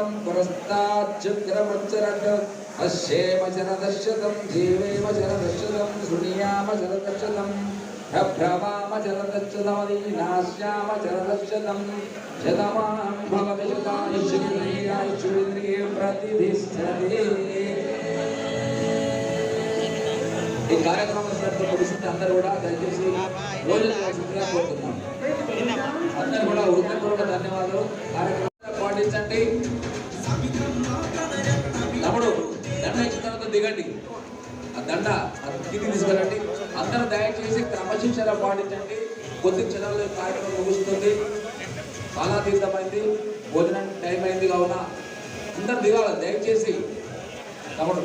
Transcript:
శతం పురస్తాజ్జగ్రమచ్చరట్ పశ్యేమ శరదశతం జీవేమ శరదశతం శృణీయామ శరదశతం నాశ్యామ శరదశతమదీనాశ్యామ శరదశతం శతమానం భవతి శతాయుష్యేంద్రియే ఈ కార్యక్రమం ముగిసింది అందరూ కూడా దయచేసి శుభ్రంగా కోరుతున్నాం. అందరూ కూడా హృదయపూర్వక ధన్యవాదాలు. కార్యక్రమం దిగండి ఆ దండ ఆ కింది తీసుకెళ్ళండి అందరూ దయచేసి క్రమశిక్షణ పాటించండి. కొద్ది క్షణాలు కార్యక్రమం ముగుస్తుంది. చాలా తీర్థమైంది భోజనం టైం అయింది కావున అందరు దిగాలి. దయచేసి తమడు